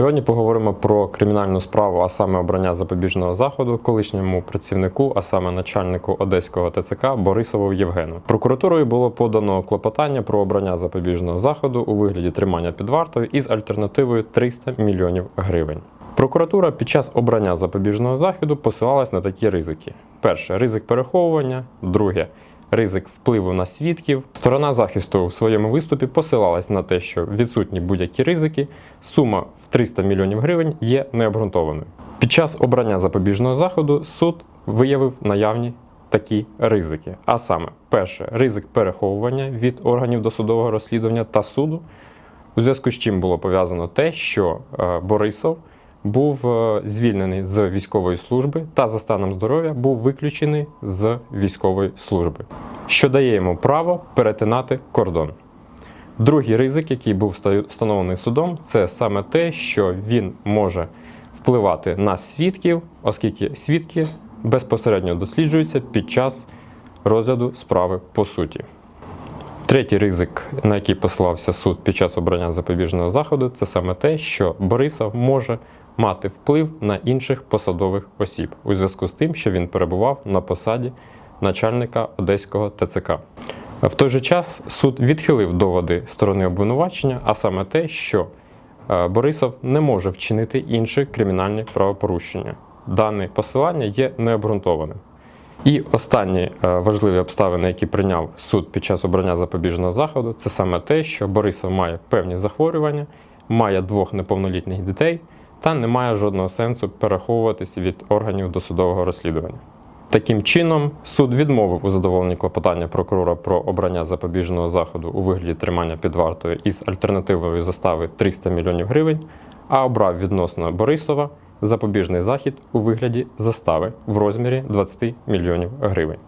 Сьогодні поговоримо про кримінальну справу, а саме обрання запобіжного заходу колишньому працівнику, а саме начальнику одеського ТЦК Борисову Євгену. Прокуратурою було подано клопотання про обрання запобіжного заходу у вигляді тримання під вартою із альтернативою 300 мільйонів гривень. Прокуратура під час обрання запобіжного заходу посилалась на такі ризики: перше ризик переховування, друге ризик впливу на свідків. Сторона захисту у своєму виступі посилалась на те, що відсутні будь-які ризики, сума в 300 мільйонів гривень є необґрунтованою. Під час обрання запобіжного заходу суд виявив наявні такі ризики. А саме, перше, ризик переховування від органів досудового розслідування та суду, у зв'язку з чим було пов'язано те, що е, Борисов був е, звільнений з військової служби та за станом здоров'я був виключений з військової служби, що дає йому право перетинати кордон. Другий ризик, який був встановлений судом, це саме те, що він може впливати на свідків, оскільки свідки безпосередньо досліджуються під час розгляду справи по суті. Третій ризик, на який посилався суд під час обрання запобіжного заходу, це саме те, що Борисов може мати вплив на інших посадових осіб у зв'язку з тим, що він перебував на посаді начальника одеського ТЦК. В той же час суд відхилив доводи сторони обвинувачення, а саме те, що е, Борисов не може вчинити інші кримінальні правопорушення. Дане посилання є необґрунтованим. І останні е, важливі обставини, які прийняв суд під час обрання запобіжного заходу, це саме те, що Борисов має певні захворювання, має двох неповнолітніх дітей та не має жодного сенсу переховуватися від органів досудового розслідування. Таким чином, суд відмовив у задоволенні клопотання прокурора про обрання запобіжного заходу у вигляді тримання під вартою із альтернативою застави 300 мільйонів гривень, а обрав відносно Борисова запобіжний захід у вигляді застави в розмірі 20 мільйонів гривень.